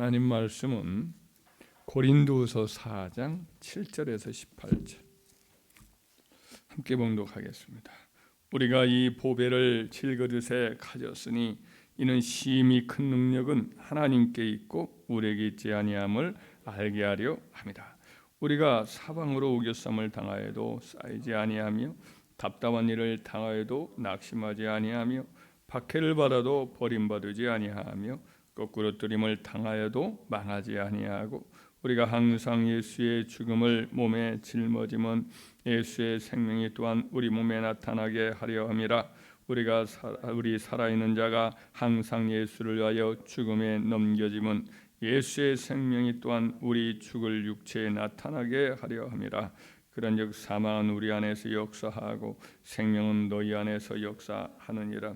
하나님 말씀은 고린도서 4장 7절에서 18절 함께 봉독하겠습니다. 우리가 이 보배를 질그릇에 가졌으니 이는 심히 큰 능력은 하나님께 있고 우리에게 있지 아니함을 알게 하려 합니다. 우리가 사방으로 우겨쌈을 당하여도 쌓이지 아니하며 답답한 일을 당하여도 낙심하지 아니하며 박해를 받아도 버림받지 아니하며 거꾸로 뜨림을 당하여도 망하지 아니하고 우리가 항상 예수의 죽음을 몸에 짊어지면 예수의 생명이 또한 우리 몸에 나타나게 하려 함이라 우리가 우리 살아있는 자가 항상 예수를 위하여 죽음에 넘겨짐은 예수의 생명이 또한 우리 죽을 육체에 나타나게 하려 함이라. 그런즉 사망은 우리 안에서 역사하고 생명은 너희 안에서 역사하느니라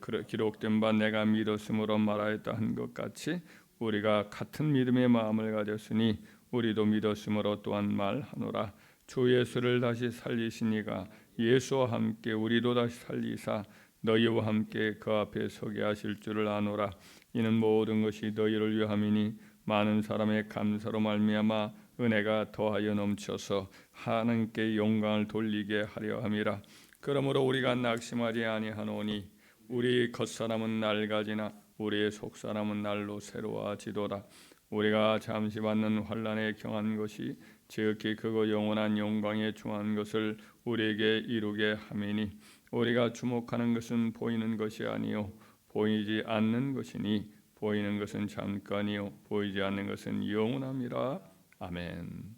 기록된 바 내가 믿었으므로 말하였다 한 것 같이 우리가 같은 믿음의 마음을 가졌으니 우리도 믿었으므로 또한 말하노라. 주 예수를 다시 살리시니가 예수와 함께 우리도 다시 살리사 너희와 함께 그 앞에 서게 하실 줄을 아노라. 이는 모든 것이 너희를 위함이니 많은 사람의 감사로 말미암아 은혜가 더하여 넘쳐서 하나님께 영광을 돌리게 하려 함이라. 그러므로 우리가 낙심하지 아니하노니 우리 겉사람은 낡아지나 우리의 속사람은 날로 새로워지도다. 우리가 잠시 받는 환란에 경한 것이 지극히 크고 영원한 영광에 중한 것을 우리에게 이루게 하매니 우리가 주목하는 것은 보이는 것이 아니요 보이지 않는 것이니 보이는 것은 잠깐이요 보이지 않는 것은 영원함이라 아멘.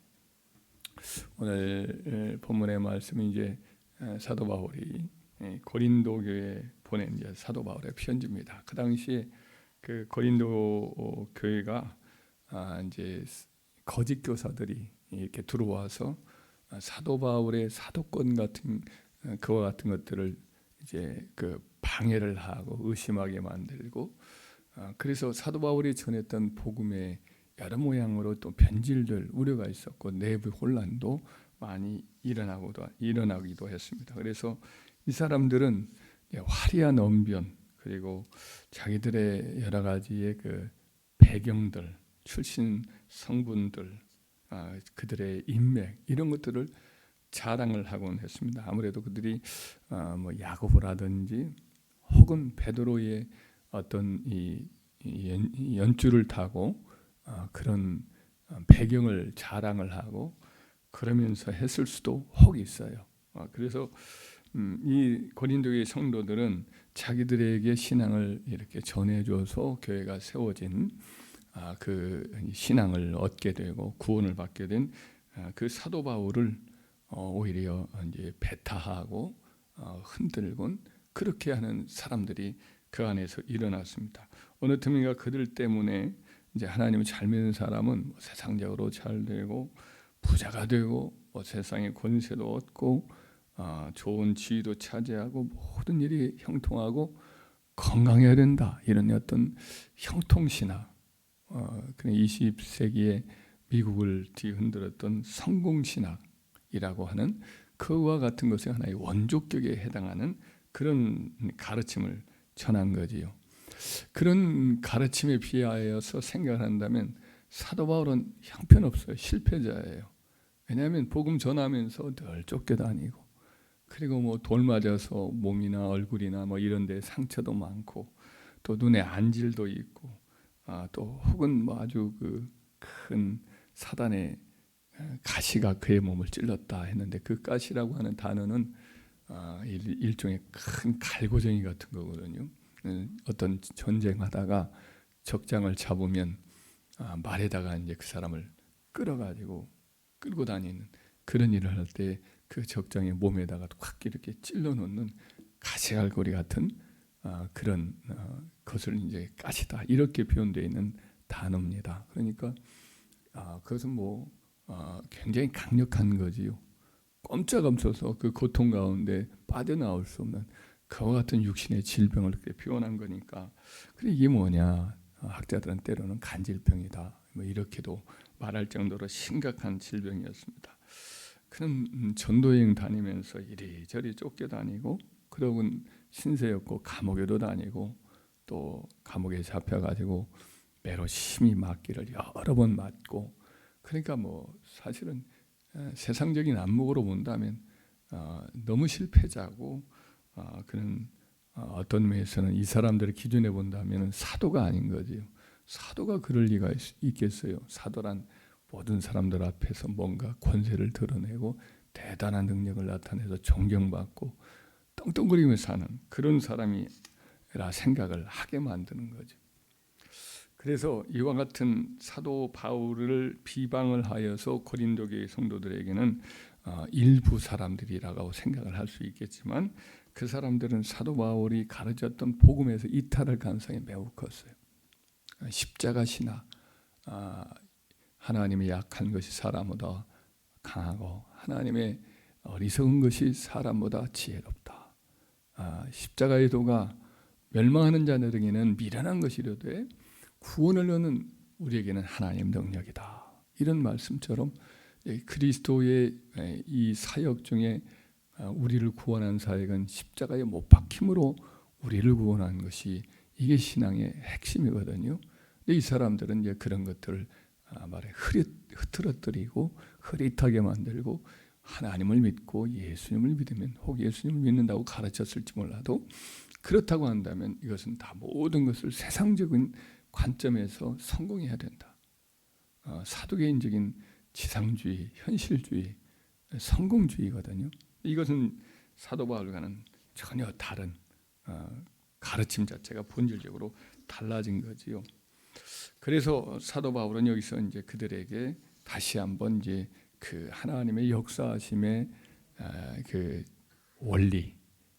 오늘 본문의 말씀은 이제 사도 바울이 고린도 교회 보낸 이제 사도 바울의 편지입니다. 그 당시에 그 고린도 교회가 아 이제 거짓 교사들이 이렇게 들어와서 사도 바울의 사도권 같은 어, 그와 같은 것들을 이제 그 방해를 하고 의심하게 만들고 아, 그래서 사도 바울이 전했던 복음의 여러 모양으로 또 변질될 우려가 있었고 내부 혼란도 많이 일어나고도 일어나기도 했습니다. 그래서 이 사람들은 화려한 언변 그리고 자기들의 여러 가지의 그 배경들, 출신 성분들, 아, 그들의 인맥 이런 것들을 자랑을 하곤 했습니다. 아무래도 그들이 아, 뭐 야고보라든지 혹은 베드로의 어떤 이, 이 연 주를 타고 아, 그런 배경을 자랑을 하고 그러면서 했을 수도 혹 있어요. 아, 그래서 음, 이 고린도의 성도들은 자기들에게 신앙을 이렇게 전해줘서 교회가 세워진 아, 그 신앙을 얻게 되고 구원을 받게 된그 아, 사도 바울을 어, 오히려 이제 배타하고 어, 흔들곤 그렇게 하는 사람들이 그 안에서 일어났습니다. 어느 틈인가 그들 때문에 이제 하나님을 잘 믿는 사람은 뭐 세상적으로 잘 되고 부자가 되고 뭐 세상의 권세도 얻고 어, 좋은 지위도 차지하고 모든 일이 형통하고 건강해야 된다 이런 어떤 형통신학 어, 20세기에 미국을 뒤흔들었던 성공신학이라고 하는 그와 같은 것의 하나의 원조격에 해당하는 그런 가르침을 전한 거지요. 그런 가르침에 비하여서 생각을 한다면 사도 바울은 형편없어요. 실패자예요. 왜냐하면 복음 전하면서 늘 쫓겨다니고 그리고 뭐 돌 맞아서 몸이나 얼굴이나 뭐 이런 데 상처도 많고 또 눈에 안질도 있고 아, 또 혹은 뭐 아주 그 큰 사단의 가시가 그의 몸을 찔렀다 했는데 그 가시라고 하는 단어는 아, 일, 종의큰 갈고쟁이 같은 거거든요. 음, 어떤 전쟁하다가 적장을 잡으면 아, 말에다가 이제 그 사람을 끌어가지고 끌고 다니는 그런 일을 할때 그 적장의 몸에다가 확 이렇게 찔러 놓는 가시알고리 같은 어, 그런 어, 것을 이제 까시다 이렇게 표현되어 있는 단어입니다. 그러니까 아, 그것은 뭐 어, 굉장히 강력한 거지요. 꼼짝없어서 그 고통 가운데 빠져나올 수 없는 그와 같은 육신의 질병을 이렇게 표현한 거니까. 그래 이게 뭐냐? 학자들은 때로는 간질병이다. 뭐 이렇게도 말할 정도로 심각한 질병이었습니다. 그는 음, 전도여행 다니면서 이리저리 쫓겨다니고 그러곤 신세였고 감옥에도 다니고 또 감옥에 잡혀가지고 매로 심히 맞기를 여러 번 맞고 그러니까 뭐 사실은 에, 세상적인 안목으로 본다면 어, 너무 실패자고 어, 어, 어떤 면에서는 이 사람들의 기준에 본다면 사도가 아닌 거지요. 사도가 그럴 리가 있, 있겠어요. 사도란 모든 사람들 앞에서 뭔가 권세를 드러내고 대단한 능력을 나타내서 존경받고 떵떵거리며 사는 그런 사람이라 생각을 하게 만드는 거죠. 그래서 이와 같은 사도 바울을 비방을 하여서 고린도 교회 성도들에게는 어, 일부 사람들이라고 생각을 할 수 있겠지만 그 사람들은 사도 바울이 가르쳤던 복음에서 이탈할 가능성이 매우 컸어요. 어, 십자가 신화, 아, 하나님의 약한 것이 사람보다 강하고 하나님의 어리석은 것이 사람보다 지혜롭다. 아, 십자가의 도가 멸망하는 자들에게는 미련한 것이려되 구원을 얻는 우리에게는 하나님 능력이다. 이런 말씀처럼 그리스도의 이 사역 중에 아, 우리를 구원한 사역은 십자가에 못 박힘으로 우리를 구원한 것이 이게 신앙의 핵심이거든요. 근데 이 사람들은 이제 그런 것들을 아, 말에 흐릿 흐트러뜨리고 흐릿하게 만들고 하나님을 믿고 예수님을 믿으면 혹 예수님을 믿는다고 가르쳤을지 몰라도 그렇다고 한다면 이것은 다 모든 것을 세상적인 관점에서 성공해야 된다. 어, 사도개인적인 지상주의, 현실주의, 성공주의거든요. 이것은 사도 바울과는 전혀 다른 어, 가르침 자체가 본질적으로 달라진 거지요. 그래서 사도 바울은 여기서 이제 그들에게 다시 한번 이제 그 하나님의 역사하심의 아, 그 원리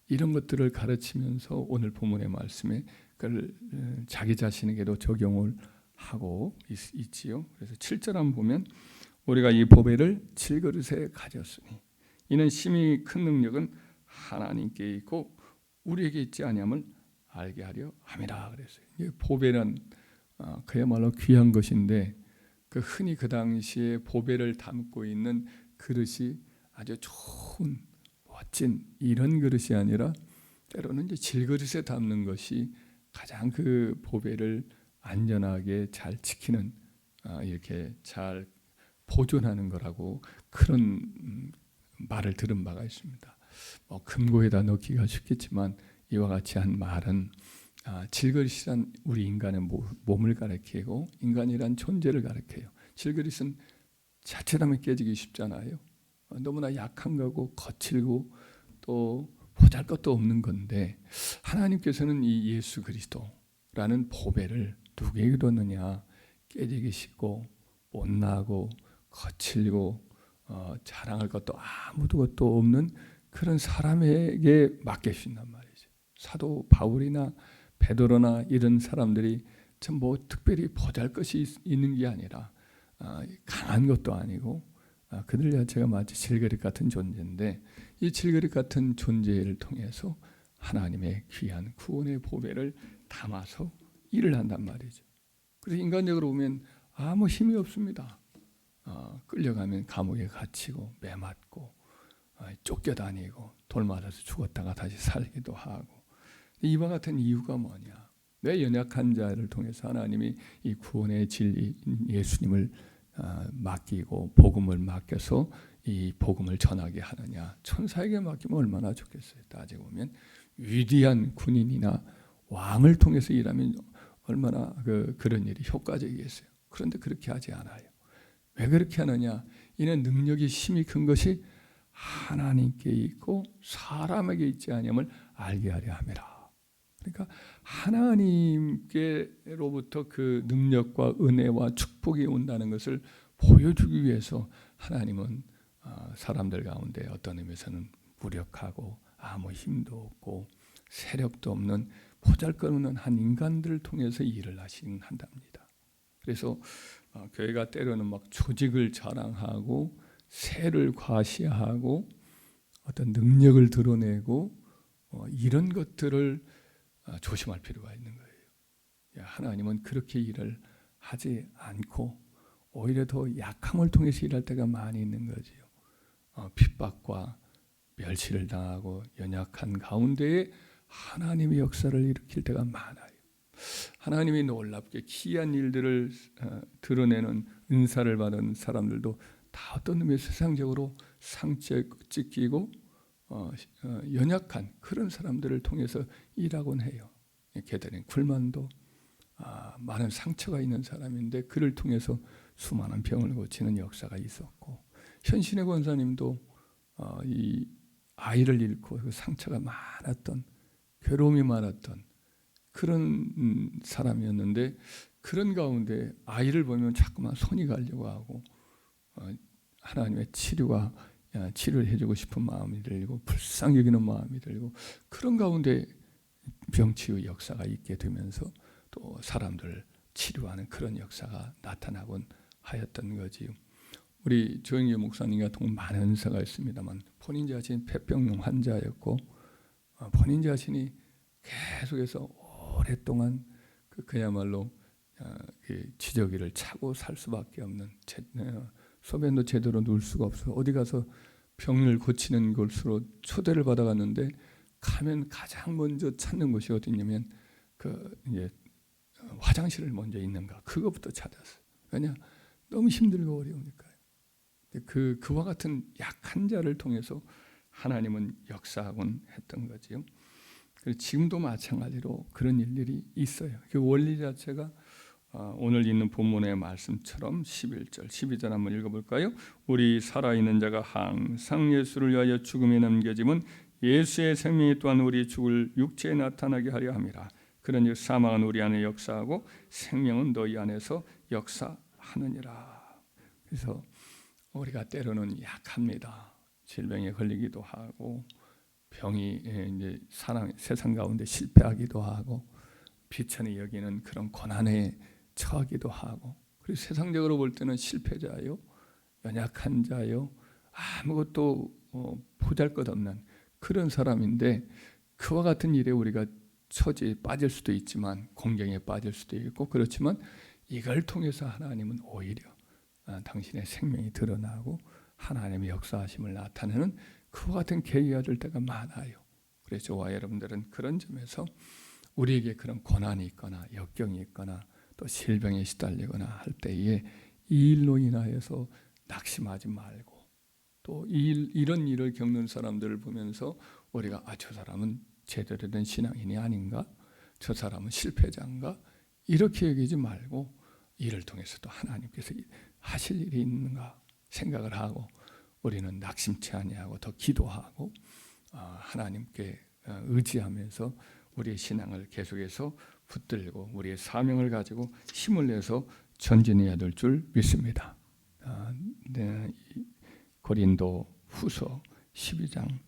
이런 것들을 가르치면서 오늘 본문의 말씀에 그걸 어, 자기 자신에게도 적용을 하고 있, 지요 그래서 7절 한번 보면 우리가 이 보배를 칠그릇에 가졌으니 이는 심히 큰 능력은 하나님께 있고 우리에게 있지 아니함을 알게 하려 함이라 그랬어요. 보배는 어, 그야말로 귀한 것인데 그 흔히 그 당시에 보배를 담고 있는 그릇이 아주 좋은 멋진 이런 그릇이 아니라 때로는 이제 질그릇에 담는 것이 가장 그 보배를 안전하게 잘 지키는 아, 이렇게 잘 보존하는 거라고 그런 음, 말을 들은 바가 있습니다. 뭐 금고에다 넣기가 쉽겠지만 이와 같이 한 말은 아, 질그릇이란 우리 인간의 몸을 가리키고 인간이란 존재를 가리켜요. 질그릇은 자칫하면 깨지기 쉽잖아요. 어, 너무나 약한 거고 거칠고 또 보잘 것도 없는 건데 하나님께서는 이 예수 그리스도라는 보배를 누구에게 뒀느냐 깨지기 쉽고 못나고 거칠고 어, 자랑할 것도 아무도 것도 없는 그런 사람에게 맡겨주신단 말이죠. 사도 바울이나 베드로나 이런 사람들이 참 뭐 특별히 보잘 것이 있는 게 아니라 어, 강한 것도 아니고 어, 그들 자체가 마치 질그릇 같은 존재인데 이 질그릇 같은 존재를 통해서 하나님의 귀한 구원의 보배를 담아서 일을 한단 말이죠. 그래서 인간적으로 보면 아무 힘이 없습니다. 어, 끌려가면 감옥에 갇히고 매맞고 어, 쫓겨다니고 돌 맞아서 죽었다가 다시 살기도 하고 이와 같은 이유가 뭐냐? 왜 연약한 자를 통해서 하나님이 이 구원의 진리 예수님을 어, 맡기고 복음을 맡겨서 이 복음을 전하게 하느냐? 천사에게 맡기면 얼마나 좋겠어요. 따지고 보면 위대한 군인이나 왕을 통해서 일하면 얼마나 그 그런 일이 효과적이겠어요. 그런데 그렇게 하지 않아요. 왜 그렇게 하느냐? 이는 능력이 심히 큰 것이 하나님께 있고 사람에게 있지 아니함을 알게 하려 함이라. 그러니까 하나님께로부터 그 능력과 은혜와 축복이 온다는 것을 보여주기 위해서 하나님은 어, 사람들 가운데 어떤 의미에서는 무력하고 아무 힘도 없고 세력도 없는 보잘것없는 한 인간들을 통해서 일을 하신 한답니다. 그래서 어, 교회가 때로는 막 조직을 자랑하고 세를 과시하고 어떤 능력을 드러내고 어, 이런 것들을 어, 조심할 필요가 있는 거예요. 하나님은 그렇게 일을 하지 않고 오히려 더 약함을 통해서 일할 때가 많이 있는 거지요. 어, 핍박과 멸시를 당하고 연약한 가운데에 하나님의 역사를 일으킬 때가 많아요. 하나님이 놀랍게 기이한 일들을 어, 드러내는 은사를 받은 사람들도 다 어떤 의미의 세상적으로 상처에 찢기고 어, 어, 연약한 그런 사람들을 통해서 일하곤 해요. 게다린 굴만도 아, 많은 상처가 있는 사람인데 그를 통해서 수많은 병을 고치는 역사가 있었고 현신의 권사님도 어, 이 아이를 잃고 그 상처가 많았던 괴로움이 많았던 그런 음, 사람이었는데 그런 가운데 아이를 보면 자꾸만 손이 가려고 하고 어, 하나님의 치료가 치료를 해주고 싶은 마음이 들고 불쌍히 여기는 마음이 들고 그런 가운데 병치유 역사가 있게 되면서 또 사람들 치료하는 그런 역사가 나타나곤 하였던 거지요. 우리 조영기 목사님 같은 많은 은사가 있습니다만 본인 자신 폐병용 환자였고 어, 본인 자신이 계속해서 오랫동안 그 그야말로 어, 그 지저귀를 차고 살 수밖에 없는 어, 소변도 제대로 누울 수가 없어 어디 가서 병을 고치는 곳으로 초대를 받아갔는데 가면 가장 먼저 찾는 곳이 어디냐면 그 이제 화장실을 먼저 있는가 그것부터 찾았어. 왜냐 너무 힘들고 어려우니까요. 그 그와 같은 약한 자를 통해서 하나님은 역사하곤 했던 거지요. 지금도 마찬가지로 그런 일들이 있어요. 그 원리 자체가 어, 오늘 있는 본문의 말씀처럼 11절, 12절 한번 읽어볼까요? 우리 살아있는 자가 항상 예수를 위하여 죽음에 남겨짐은 예수의 생명이 또한 우리 죽을 육체에 나타나게 하려 함이라. 그러니 사망은 우리 안에 역사하고 생명은 너희 안에서 역사하느니라. 그래서 우리가 때로는 약합니다. 질병에 걸리기도 하고 병이 예, 이제 사람 세상 가운데 실패하기도 하고 비천히 여기는 그런 고난에 처하기도 하고 그리고 세상적으로 볼 때는 실패자요, 연약한 자요, 아무것도 어, 보잘것없는 그런 사람인데 그와 같은 일에 우리가 처지에 빠질 수도 있지만 공경에 빠질 수도 있고 그렇지만 이걸 통해서 하나님은 오히려 아, 당신의 생명이 드러나고 하나님의 역사하심을 나타내는 그와 같은 계기가 될 때가 많아요. 그래서 저와 여러분들은 그런 점에서 우리에게 그런 고난이 있거나 역경이 있거나 또 질병에 시달리거나 할 때에 이 일로 인하여서 낙심하지 말고 또 이, 이런 일을 겪는 사람들을 보면서 우리가 아 저 사람은 제대로 된 신앙인이 아닌가? 저 사람은 실패자인가? 이렇게 여기지 말고 이를 통해서도 하나님께서 하실 일이 있는가 생각을 하고 우리는 낙심치 아니하고 더 기도하고 어, 하나님께 어, 의지하면서 우리의 신앙을 계속해서 붙들고 우리의 사명을 가지고 힘을 내서 전진해야 될 줄 믿습니다. 아, 네, 고린도 후서 12장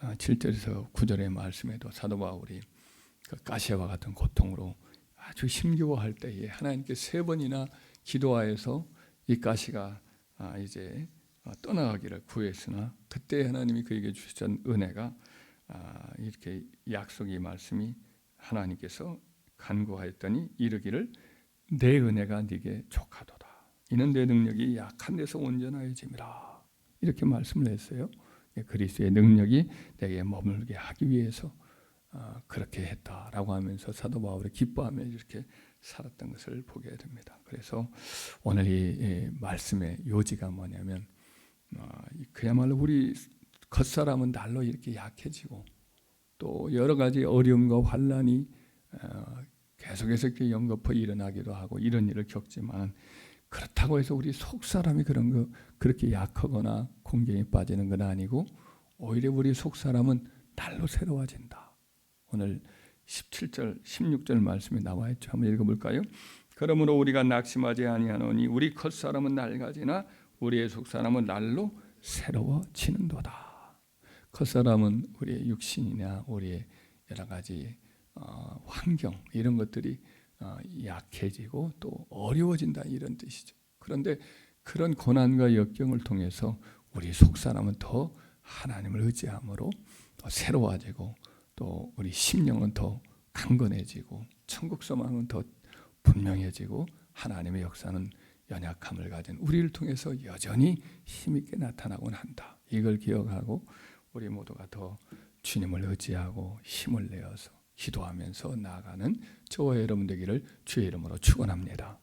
7절에서 아, 9절의 말씀에도 사도 바울이 그 가시와 같은 고통으로 아주 힘겨워할 때에 하나님께 세 번이나 기도하여서 이 가시가 아, 이제 어, 떠나가기를 구했으나 그때 하나님이 그에게 주셨던 은혜가 아, 이렇게 약속의 말씀이 하나님께서 간구하였더니 이르기를 내 은혜가 네게 족하도다. 이는 내 능력이 약한 데서 온전하여짐이라. 이렇게 말씀을 했어요. 예, 그리스도의 능력이 내게 머물게 하기 위해서 어, 그렇게 했다라고 하면서 사도 바울이 기뻐하며 이렇게 살았던 것을 보게 됩니다. 그래서 오늘 이 말씀의 요지가 뭐냐면 어, 그야말로 우리 겉사람은 날로 이렇게 약해지고 또 여러 가지 어려움과 환란이 어, 계속해서 이렇게 연거푸 일어나기도 하고 이런 일을 겪지만 그렇다고 해서 우리 속 사람이 그런 거 그렇게 약하거나 공경에 빠지는 건 아니고 오히려 우리 속 사람은 날로 새로워진다. 오늘 17절, 16절 말씀에 나와 있죠. 한번 읽어 볼까요? 그러므로 우리가 낙심하지 아니하노니 우리 겉 사람은 낡아지나 우리의 속 사람은 날로 새로워지는도다. 겉 사람은 우리의 육신이나 우리의 여러 가지 어, 환경 이런 것들이 어, 약해지고 또 어려워진다 이런 뜻이죠. 그런데 그런 고난과 역경을 통해서 우리 속 사람은 더 하나님을 의지함으로 더 새로워지고 또 우리 심령은 더 강건해지고 천국 소망은 더 분명해지고 하나님의 역사는 연약함을 가진 우리를 통해서 여전히 힘있게 나타나곤 한다. 이걸 기억하고 우리 모두가 더 주님을 의지하고 힘을 내어서 기도하면서 나아가는 저와 여러분 되기를 주의 이름으로 축원합니다.